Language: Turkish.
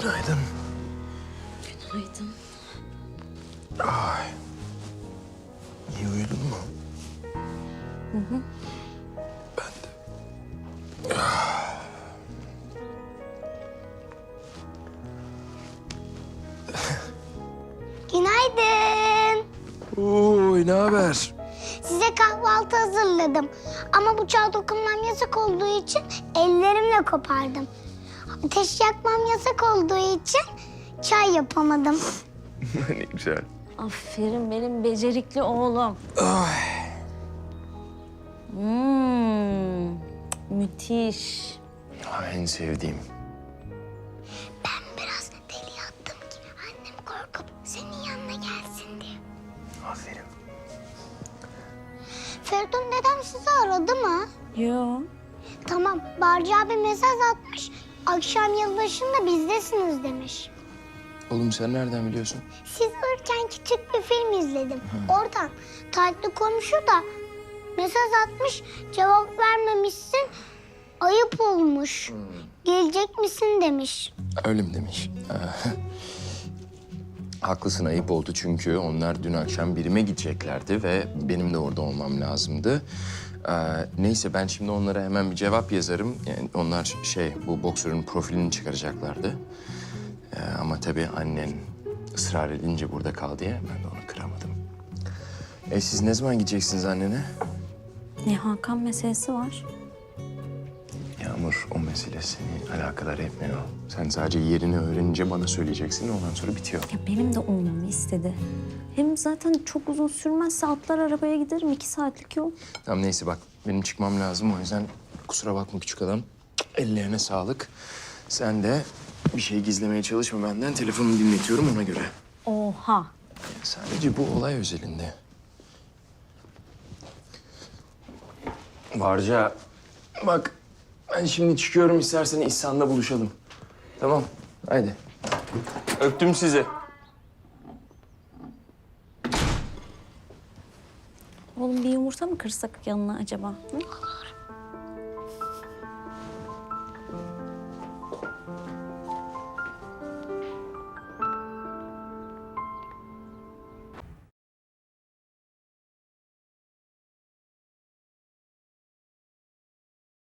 Günaydın. Günaydın. Ay. İyi uyudun mu? Hı hı. Ben de. Günaydın. Oy ne haber? Size kahvaltı hazırladım. Ama bıçağa dokunmam yasak olduğu için ellerimle kopardım. Ateş yakmam yasak olduğu için çay yapamadım. ne güzel. Aferin benim becerikli oğlum. Ay. Hmm, müthiş. Ha, en sevdiğim. Ben biraz deli yattım ki annem korkup senin yanına gelsin diye. Aferin. Feridun dedem sizi aradı mı? Yo. Tamam, Barcı abi mesaj atmış. Akşam yılbaşında bizdesiniz demiş. Oğlum sen nereden biliyorsun? Siz uyurken küçük bir film izledim. Oradan tatlı komşu da mesaj atmış, cevap vermemişsin. Ayıp olmuş. Gelecek misin demiş. Öyle mi demiş? Haklısın ayıp oldu çünkü onlar dün akşam birime gideceklerdi ve benim de orada olmam lazımdı. Ee, neyse ben şimdi onlara hemen bir cevap yazarım. Yani onlar şey bu boksörün profilini çıkaracaklardı. Ee, ama tabii annen ısrar edince burada kal diye ben de onu kıramadım. E siz ne zaman gideceksiniz annene? Ne Hakan meselesi var. Yağmur o mesele seni alakadar etmiyor. Sen sadece yerini öğrenince bana söyleyeceksin ondan sonra bitiyor. Ya benim de olmamı istedi. Hem zaten çok uzun sürmezse atlar arabaya giderim. iki saatlik yol. Tamam neyse bak benim çıkmam lazım o yüzden kusura bakma küçük adam. Ellerine sağlık. Sen de bir şey gizlemeye çalışma benden. Telefonumu dinletiyorum ona göre. Oha. Sadece bu olay özelinde. Barca bak ben şimdi çıkıyorum istersen İhsan'la buluşalım. Tamam haydi. Öptüm sizi. Oğlum bir yumurta mı kırsak yanına acaba? Hı?